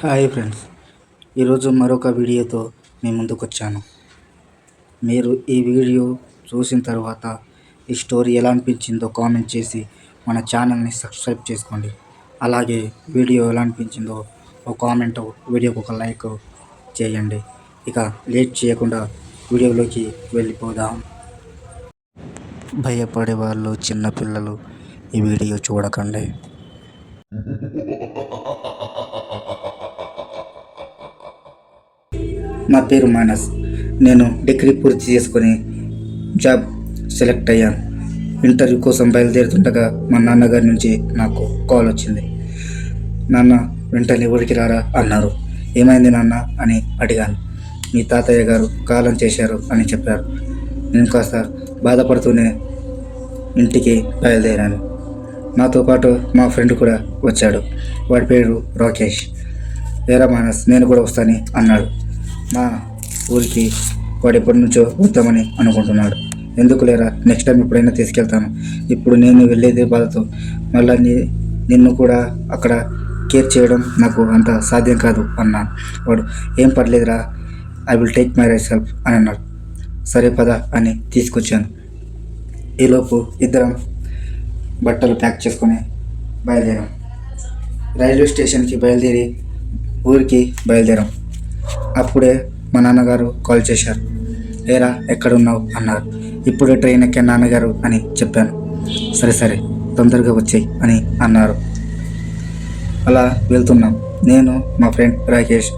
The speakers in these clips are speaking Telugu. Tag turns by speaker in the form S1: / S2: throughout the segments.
S1: Hi friends. ఈరోజు మరొక వీడియోతో మీ ముందుకు వచ్చాను మీరు ఈ వీడియో చూసిన తర్వాత ఈ స్టోరీ ఎలా అనిపించిందో కామెంట్ చేసి మన ఛానల్ని సబ్స్క్రైబ్ చేసుకోండి. అలాగే వీడియో ఎలా అనిపించిందో ఒక కామెంట్ వీడియోకి ఒక లైక్ చేయండి. ఇక లేట్ చేయకుండా వీడియోలోకి వెళ్ళిపోదాం. భయపడే వాళ్ళు చిన్నపిల్లలు ఈ వీడియో చూడకండి. నా పేరు మానస్. నేను డిగ్రీ పూర్తి చేసుకొని జాబ్ సెలెక్ట్ అయ్యాను. ఇంటర్వ్యూ కోసం బయలుదేరుతుండగా మా నాన్నగారి నుంచి నాకు కాల్ వచ్చింది. నాన్న వెంటనే ఊరికి రారా? అన్నారు. ఏమైంది నాన్న? అని అడిగాను. మీ తాతయ్య గారు కాలం చేశారు అని చెప్పారు. నేను కాస్త బాధపడుతూనే ఇంటికి బయలుదేరాను. నాతో పాటు మా ఫ్రెండ్ కూడా వచ్చాడు. వాడి పేరు రాకేష్. వేరే మానస్ నేను కూడా వస్తాను అన్నాడు. మా ఊరికి వాడు ఎప్పటి నుంచో వద్దామని అనుకుంటున్నాడు. ఎందుకు లేరా? నెక్స్ట్ టైం ఎప్పుడైనా తీసుకెళ్తాను. ఇప్పుడు నేను వెళ్ళేదే బాధతో మళ్ళీ నీ నిన్ను కూడా అక్కడ కేర్ చేయడం నాకు అంత సాధ్యం కాదు అన్నాను వాడు ఏం పర్లేదురా I will take my right self అని అన్నాడు. సరే పద అని తీసుకొచ్చాను. ఈలోపు ఇద్దరం బట్టలు ప్యాక్ చేసుకొని బయలుదేరాం. రైల్వే స్టేషన్కి బయలుదేరి ఊరికి బయలుదేరాం. అప్పుడే మా నాన్నగారు కాల్ చేశారు. ఏరా ఎక్కడున్నావు? అన్నారు. ఇప్పుడే ట్రైన్ ఎక్కే నాన్నగారు అని చెప్పాను. సరే సరే తొందరగా వచ్చేయి అని అన్నారు. అలా వెళ్తున్నాం. నేను మా ఫ్రెండ్ రాకేష్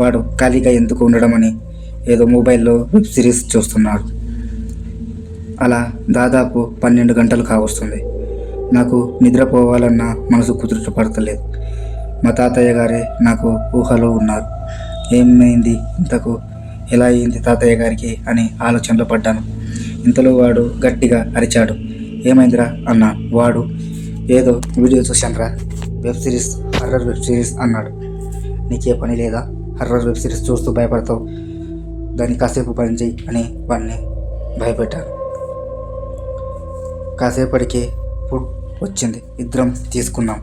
S1: వాడు ఖాళీగా ఎందుకు ఉండడం అని ఏదో మొబైల్లో వెబ్ సిరీస్ చూస్తున్నాడు. అలా దాదాపు పన్నెండు గంటలు కావస్తుంది. నాకు నిద్రపోవాలన్న మనసు కుదుట పడతలేదు. మా తాతయ్య గారే నాకు ఊహలో ఉన్నారు. ఏమైంది? ఇంతకు ఎలా అయింది తాతయ్య గారికి? అని ఆలోచనలో పడ్డాను. ఇంతలో వాడు గట్టిగా అరిచాడు. ఏమైందిరా అన్న? వాడు ఏదో video చూశానురా. Web series horror web series అన్నాడు. నీకే పని లేదా? హర్రర్ వెబ్ సిరీస్ చూస్తూ భయపడతావు. దాన్ని కాసేపు పని చేయి అని వాడిని భయపెట్టాను. కాసేపటికి ఫుడ్ వచ్చింది. ఇద్దరం తీసుకున్నాం.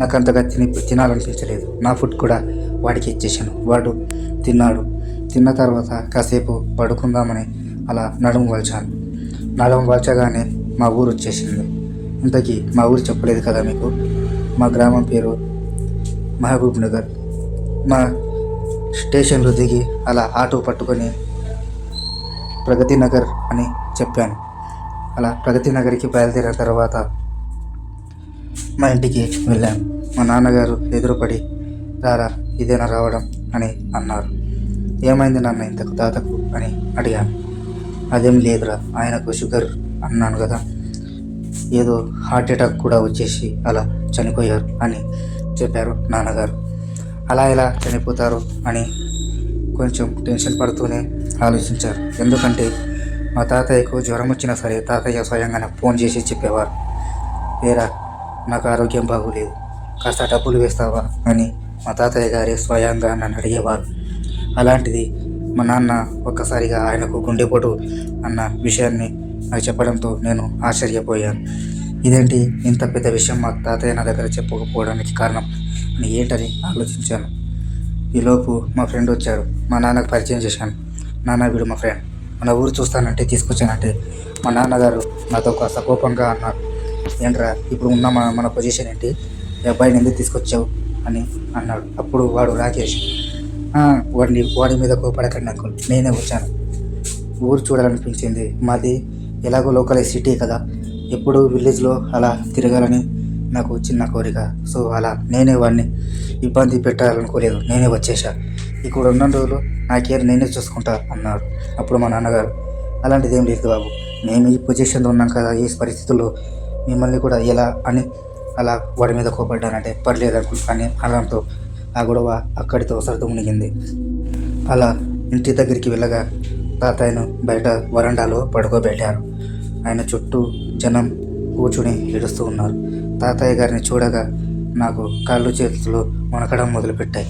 S1: నాకు అంతగా తిని తినాలనిపించలేదు. నా ఫుడ్ కూడా వాడికి ఇచ్చేసాను వాడు తిన్నాడు. తిన్న తర్వాత కాసేపు పడుకుందామని అలా నడుము వల్చాను. నడుము వల్చగానే మా ఊరు వచ్చేసింది. ఇంతకీ మా ఊరు చెప్పలేదు కదా మీకు? మా గ్రామం పేరు మహబూబ్ నగర్. మా స్టేషన్లో దిగి అలా ఆటో పట్టుకొని ప్రగతి నగర్ అని చెప్పాను. అలా ప్రగతి నగర్కి బయలుదేరిన తర్వాత మా ఇంటికి వెళ్ళాను. మా నాన్నగారు ఎదురుపడి రారా ఇదేనా రావడం అని అన్నారు. ఏమైంది నాన్న ఇంతకు తాతకు అని అడిగాను. అదేం లేదురా ఆయనకు షుగర్ అన్నాను కదా. ఏదో హార్ట్ అటాక్ కూడా వచ్చేసి అలా చనిపోయారు అని చెప్పారు నాన్నగారు. అలా ఎలా చనిపోతారు అని కొంచెం టెన్షన్ పడుతూనే ఆలోచించారు. ఎందుకంటే మా తాతయ్యకు జ్వరం వచ్చినా సరే తాతయ్య స్వయంగానే ఫోన్ చేసి చెప్పేవారు. వేరా నాకు ఆరోగ్యం బాగోలేదు కాస్త డబ్బులు వేస్తావా అని మా తాతయ్య గారే స్వయంగా నన్ను అడిగేవారు. అలాంటిది మా నాన్న ఒక్కసారిగా ఆయనకు గుండెపోటు అన్న విషయాన్ని నాకు చెప్పడంతో నేను ఆశ్చర్యపోయాను. ఇదేంటి? ఇంత పెద్ద విషయం మా తాతయ్య నా దగ్గర చెప్పకపోవడానికి కారణం అని ఏంటని ఆలోచించాను. ఈలోపు మా ఫ్రెండ్ వచ్చాడు. మా నాన్నకు పరిచయం చేశాను. నాన్న వీడు మా ఫ్రెండ్. మన ఊరు చూస్తానంటే తీసుకొచ్చానంటే మా నాన్నగారు నాతో కాస్త కోపంగా అన్నారు. ఏంట్రా ఇప్పుడు ఉన్న మన మన పొజిషన్ ఏంటి? ఈ అబ్బాయిని ఎందుకు తీసుకొచ్చావు? అని అన్నాడు. అప్పుడు వాడు రాకేష్ వాడిని వాడి మీద కోపడకండి అంకుల్ నేనే వచ్చాను. ఊరు చూడాలనిపించింది. మాది ఎలాగో లోకల్ సిటీ కదా. ఎప్పుడు విలేజ్లో అలా తిరగాలని నాకు చిన్న కోరిక. సో అలా నేనే వాడిని ఇబ్బంది పెట్టాలనుకోలేదు. నేనే వచ్చేసా ఇక్కడ ఉన్న రోజులు నా కేర్ నేనే చూసుకుంటా అన్నాడు. అప్పుడు మా నాన్నగారు అలాంటిది ఏం లేదు బాబు. మేము ఈ పొజిషన్లో ఉన్నాం కదా ఈ పరిస్థితుల్లో మిమ్మల్ని కూడా ఎలా అని అలా వాడి మీద కోపడ్డానంటే పర్లేదు అనుకుంటానే అని అనడంతో ఆ గొడవ అక్కడితో సర్దు మునిగింది. అలా ఇంటి దగ్గరికి వెళ్ళగా తాతయ్యను బయట వరండాలో పడుకోబెట్టారు. ఆయన చుట్టూ జనం కూర్చుని ఏడుస్తూ ఉన్నారు. తాతయ్య గారిని చూడగా నాకు కాళ్ళు చేతులు వణకడం మొదలుపెట్టాయి.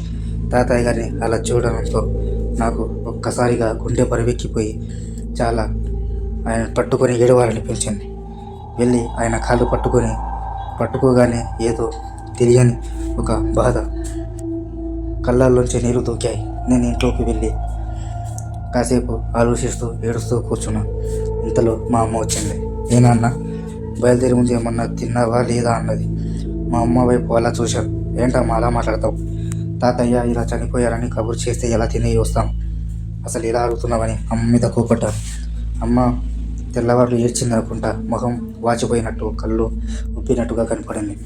S1: తాతయ్య గారిని అలా చూడడంతో నాకు ఒక్కసారిగా గుండె పరివెక్కిపోయి చాలా ఆయన పట్టుకొని ఏడవాలనిపించింది వెళ్ళి ఆయన కాళ్ళు పట్టుకొని పట్టుకోగానే ఏదో తెలియని ఒక బాధ కళ్ళల్లోంచి నీళ్ళు దూకాయి. నేను ఇంట్లోకి వెళ్ళి కాసేపు ఆలోచిస్తూ ఏడుస్తూ కూర్చున్నాను ఇంతలో మా అమ్మ వచ్చింది. ఏనాన్న బయలుదేరి ముందు ఏమన్నా తిన్నావా లేదా? అన్నది. మా అమ్మ వైపు అలా చూశాను ఏంటమ్మా అలా మాట్లాడతావు? తాతయ్య ఇలా చనిపోయారని కబురు చేస్తే ఎలా తిని వస్తాం? అసలు ఇలా అడుగుతున్నావని అమ్మ మీద కోపడ్డాను అమ్మ తెల్లవారులు ఏడ్చిందనుకుంటా అనుకుంటా వాచిపోయినట్టు కళ్ళు ఉప్పినట్టుగా కనపడింది.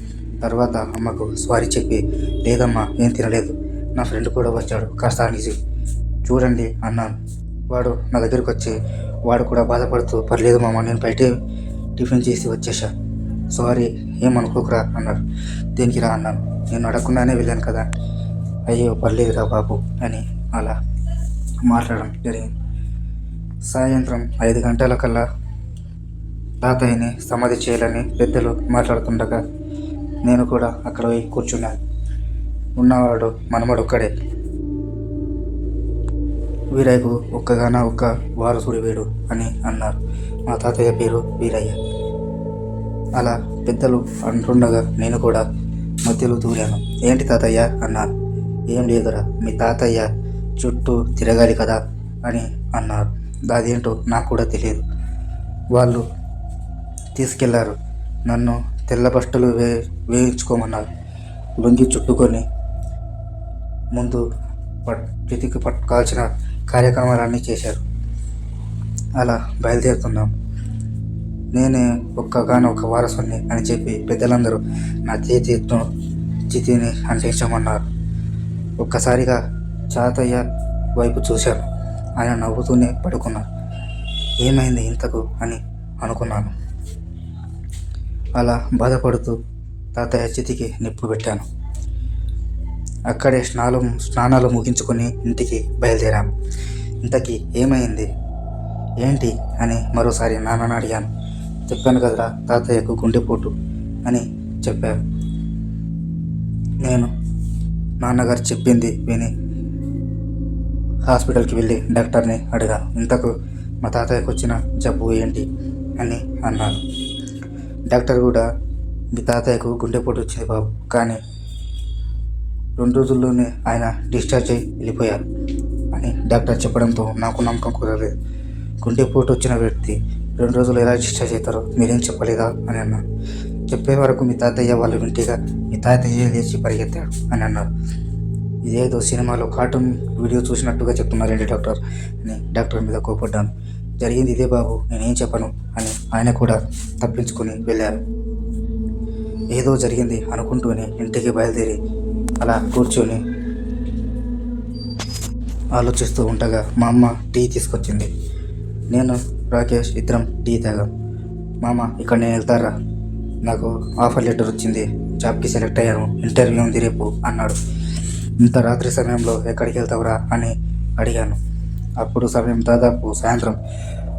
S1: తర్వాత అమ్మకు సారీ చెప్పి లేదమ్మా ఏం తినలేదు. నా ఫ్రెండ్ కూడా వచ్చాడు కాస్త అనేసి చూడండి అన్నాను వాడు నా దగ్గరికి వచ్చి వాడు కూడా బాధపడుతూ పర్లేదు మామ నేను బయటే టిఫిన్ చేసి వచ్చేసా. సారీ ఏమనుకోకురా అన్నారు. దేనికి రా అన్నాను నేను అడగకుండానే వెళ్ళాను కదా. అయ్యో పర్లేదురా బాబు అని అలా మాట్లాడడం జరిగింది. సాయంత్రం ఐదు గంటల కల్లా తాతయ్యని సమాధి చేయాలని పెద్దలు మాట్లాడుతుండగా నేను కూడా అక్కడ పోయి కూర్చున్నాను ఉన్నవాడు మనమడు ఒక్కడే. వీరయ్యకు ఒక్కగాన ఒక్క వారసుడి వీడు అని అన్నారు. మా తాతయ్య పేరు వీరయ్య. అలా పెద్దలు అంటుండగా నేను కూడా మధ్యలో దూరాను. ఏంటి తాతయ్య? అన్నాను. ఏం లేదురా మీ తాతయ్య చుట్టూ తిరగాలి కదా అని అన్నారు. అదేంటో నాకు కూడా తెలియదు. వాళ్ళు తీసుకెళ్ళారు. నన్ను తెల్ల బట్టలు వే వేయించుకోమన్నారు. లొంగి చుట్టుకొని ముందు పట్ చేతికి పట్టుకోవాల్సిన కార్యక్రమాలన్నీ చేశారు. అలా బయలుదేరుతున్నాం. నేనే ఒక్కగానో ఒక వారసుని అని చెప్పి పెద్దలందరూ నా చేతితో చితిని అంటించమన్నారు. ఒక్కసారిగా చాతయ్య వైపు చూశాను. ఆయన నవ్వుతూనే పడుకున్నారు. ఏమైంది ఇంతకు అని అనుకున్నాను. అలా బాధపడుతూ తాతయ్య చితికి నిప్పు పెట్టాను. అక్కడే స్నానం స్నానాలు ముగించుకొని ఇంటికి బయలుదేరాం ఇంతకీ ఏమైంది? ఏంటి? అని మరోసారి నాన్నను అడిగాను. చెప్పాను కదరా తాతయ్యకు గుండెపోటు అని చెప్పారు. నేను నాన్నగారు చెప్పింది విని హాస్పిటల్కి వెళ్ళి డాక్టర్ని అడిగాను. ఇంతకు మా తాతయ్యకు వచ్చిన జబ్బు ఏంటి అని అన్నారు డాక్టర్ కూడా మీ తాతయ్యకు గుండెపోటు వచ్చింది బాబు. కానీ రెండు రోజుల్లోనే ఆయన డిశ్చార్జ్ అయి వెళ్ళిపోయారు అని డాక్టర్ చెప్పడంతో నాకు నమ్మకం కుదరలేదు. గుండెపోటు వచ్చిన వ్యక్తి రెండు రోజులు ఎలా డిశ్చార్జ్ అవుతారో మీరేం చెప్పలేదా? అని అన్నాను. చెప్పే వరకు మీ తాతయ్య వాళ్ళు వింటిగా మీ తాతయ్య లేచి పరిగెత్తాడు అని అన్నారు ఇదేదో సినిమాలో కార్టూన్ వీడియో చూసినట్టుగా చెప్తున్నారండి డాక్టర్. అని డాక్టర్ మీద కోపడ్డాను జరిగింది ఇదే బాబు నేనేం చెప్పను అని ఆయన కూడా తప్పించుకొని వెళ్ళారు. ఏదో జరిగింది అనుకుంటూనే ఇంటికి బయలుదేరి అలా కూర్చొని ఆలోచిస్తూ ఉండగా మా అమ్మ టీ తీసుకొచ్చింది. నేను రాకేష్ ఇద్దరం టీ తాగాం. మామ ఇక్కడ నేను వెళ్తారా? నాకు ఆఫర్ లెటర్ వచ్చింది. జాబ్కి సెలెక్ట్ అయ్యాను. ఇంటర్వ్యూ ఉంది రేపు అన్నాడు. ఇంత రాత్రి సమయంలో ఎక్కడికి వెళ్తావురా అని అడిగాను. అప్పుడు సమయం దాదాపు సాయంత్రం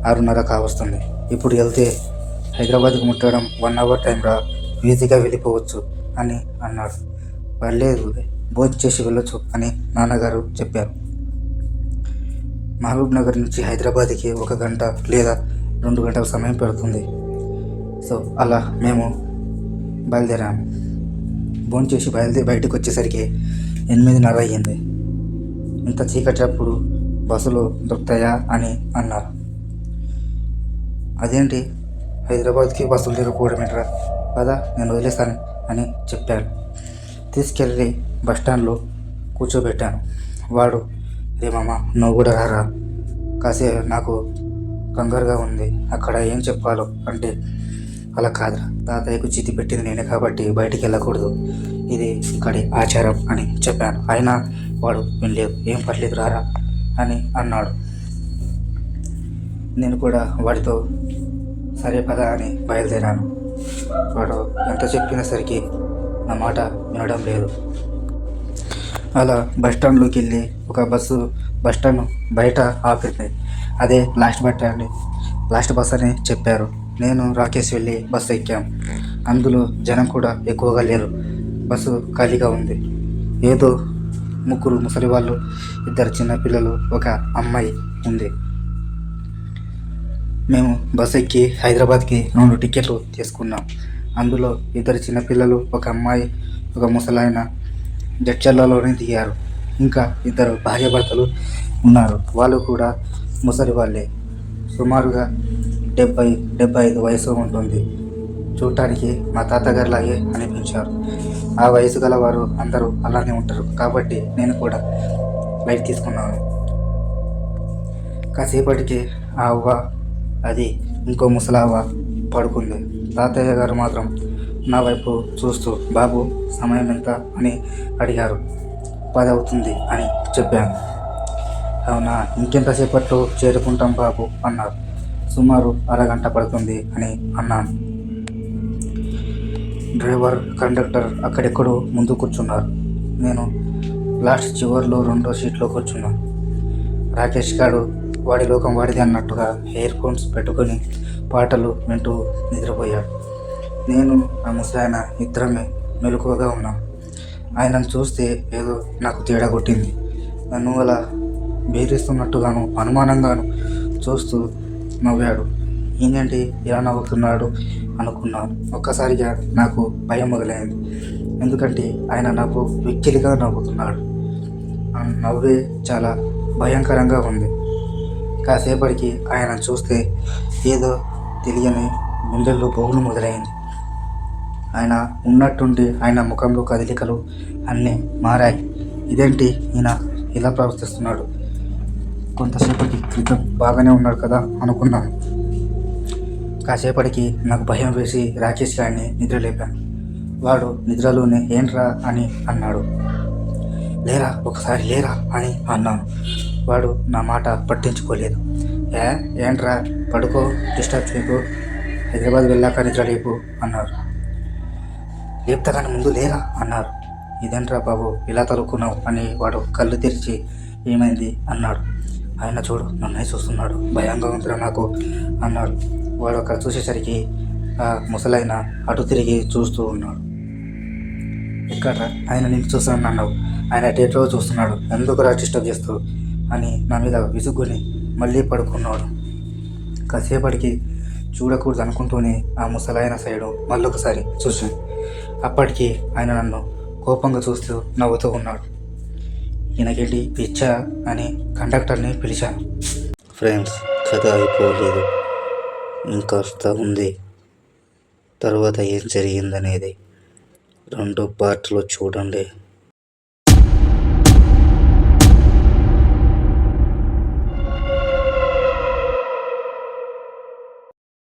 S1: ఆరున్నర కావస్తుంది ఇప్పుడు వెళ్తే హైదరాబాద్కి ముట్టడం వన్ అవర్ టైం రా ఈజీగా వెళ్ళిపోవచ్చు అని అన్నాడు. పర్లేదు భోజనం చేసి వెళ్ళొచ్చు అని నాన్నగారు చెప్పారు. మహబూబ్ నగర్ నుంచి హైదరాబాద్కి ఒక గంట లేదా రెండు గంటల సమయం పడుతుంది. సో అలా మేము బయలుదేరాము. భోంచేసి బయలుదేరి బయటకు వచ్చేసరికి ఎనిమిదిన్నర అయ్యింది. ఇంత చీకటప్పుడు బస్సులు దొరుకుతాయా అని అన్నారు. అదేంటి? హైదరాబాద్కి బస్సులు తిరగకపోవడం ఏంట్రా పదా నేను వదిలేస్తాను అని చెప్పాను తీసుకెళ్ళి బస్టాండ్లో కూర్చోబెట్టాను. వాడు రే మామ నువ్వు కూడా రారా? కాసే నాకు కంగారుగా ఉంది. అక్కడ ఏం చెప్పాలో అంటే అలా కాదురా. తాతయ్యకు చితి పెట్టింది నేనే కాబట్టి బయటికి వెళ్ళకూడదు. ఇది ఇక్కడి ఆచారం అని చెప్పాను. అయినా వాడు వినలేదు. ఏం పర్లేదు రారా అని అన్నాడు. నేను కూడా వాడితో సరే పద అని బయలుదేరాను. వాడు ఎంత చెప్పినా సరికి నా మాట వినడం లేదు. అలా బస్ స్టాండ్లోకి వెళ్ళి ఒక బస్సు బస్ స్టాండ్ బయట ఆపింది. అదే last bus stand last bus అని చెప్పారు. నేను రాకేష్ వెళ్ళి బస్సు ఎక్కాం. అందులో జనం కూడా ఎక్కువగా లేరు. బస్సు ఖాళీగా ఉంది. ఏదో ముగ్గురు ముసలి వాళ్ళు ఇద్దరు చిన్నపిల్లలు ఒక అమ్మాయి ఉంది. మేము బస్ ఎక్కి హైదరాబాద్కి రెండు టికెట్లు తీసుకున్నాం. అందులో ఇద్దరు చిన్నపిల్లలు ఒక అమ్మాయి ఒక ముసలాయన జడ్చర్లలోనే దిగారు. ఇంకా ఇద్దరు భార్యాభర్తలు ఉన్నారు. వాళ్ళు కూడా ముసలి వాళ్ళే. సుమారుగా డెబ్బై డెబ్బై ఐదు వయసు ఉంటుంది. చూడటానికి మా తాతగారిలాగే అనిపించారు. ఆ వయసు గల వారు అందరూ అలానే ఉంటారు. కాబట్టి నేను కూడా లైట్ తీసుకున్నాను. కాసేపటికి ఆ అవ్వ అది ఇంకో ముసలావ్వ పడుకుంది. తాతయ్య గారు మాత్రం నా వైపు చూస్తూ బాబు సమయం ఎంత? అని అడిగారు. పది అవుతుంది అని చెప్పాను. అవునా ఇంకెంతసేపట్లో చేరుకుంటాం బాబు? అన్నారు. సుమారు అరగంట పడుతుంది అని అన్నాను. డ్రైవర్ కండక్టర్ అక్కడెక్కడో ముందు కూర్చున్నారు. నేను లాస్ట్ చివర్లో రెండో సీట్లో కూర్చున్నాను రాకేష్ గారు వాడి లోకం వాడిది అన్నట్టుగా ఇయర్ ఫోన్స్ పెట్టుకొని పాటలు వింటూ నిద్రపోయాడు. నేను ఆ ముసలాయన ఇద్దరమే మెలకువగా ఉన్నాం. ఆయనను చూస్తే ఏదో నాకు తేడా కొట్టింది. నన్ను అలా బేరిస్తున్నట్టుగాను అనుమానంగాను చూస్తూ నవ్వాడు. ఈయనేంటి ఇలా నవ్వుతున్నాడు అనుకున్నాను. ఒక్కసారిగా నాకు భయం మొదలైంది. ఎందుకంటే ఆయన నాకు వెక్కిలిగా నవ్వుతున్నాడు. ఆ నవ్వే చాలా భయంకరంగా ఉంది. కాసేపటికి ఆయన చూస్తే ఏదో తెలియని గుండెల్లో బొగులు మొదలైంది. ఆయన ఉన్నట్టుండి ఆయన ముఖంలో కదలికలు అన్నీ మారాయి. ఇదేంటి? ఈయన ఇలా ప్రవర్తిస్తున్నాడు. కొంతసేపటి క్రితం బాగానే ఉన్నాడు కదా అనుకున్నాను. కాసేపటికి నాకు భయం వేసి రాకేష్ గారిని నిద్రలేపాను. వాడు నిద్రలోనే ఏంట్రా అని అన్నాడు. లేరా ఒకసారి లేరా అని అన్నాను. వాడు నా మాట పట్టించుకోలేదు. ఏ ఏంట్రా పడుకో డిస్టర్బ్ చేయకు హైదరాబాద్ వెళ్ళాక నిద్ర లేపు అన్నారు. లేపుతా కానీ ముందు లేరా అన్నారు. ఇదేంట్రా బాబు ఇలా తలుక్కున్నావు అని వాడు కళ్ళు తెరిచి ఏమైంది అన్నాడు. ఆయన చూడు నన్నే చూస్తున్నాడు. భయంగా ఉందిరా నాకు అన్నాడు. వాడు అక్కడ చూసేసరికి ఆ ముసలైన అటు తిరిగి చూస్తూ ఉన్నాడు. ఇక్కడ ఆయన నేను చూస్తాను అన్నావు. ఆయన డేట్లో చూస్తున్నాడు. ఎందుకురా డిస్టర్బ్ చేస్తూ అని నా మీద విసుగుని మళ్ళీ పడుకున్నాడు. కాసేపటికి చూడకూడదు అనుకుంటూనే ఆ ముసలాయన సైడు మళ్ళొకసారి చూశాను. అప్పటికి ఆయన నన్ను కోపంగా చూస్తూ నవ్వుతూ ఉన్నాడు. ఈయనకేంటి పిచ్చా అని కండక్టర్ని పిలిచాను ఫ్రెండ్స్ కథ అయిపోలేదు. ఇంకాస్త ఉంది. తర్వాత ఏం జరిగిందనేది రెండు పార్ట్లో చూడండి.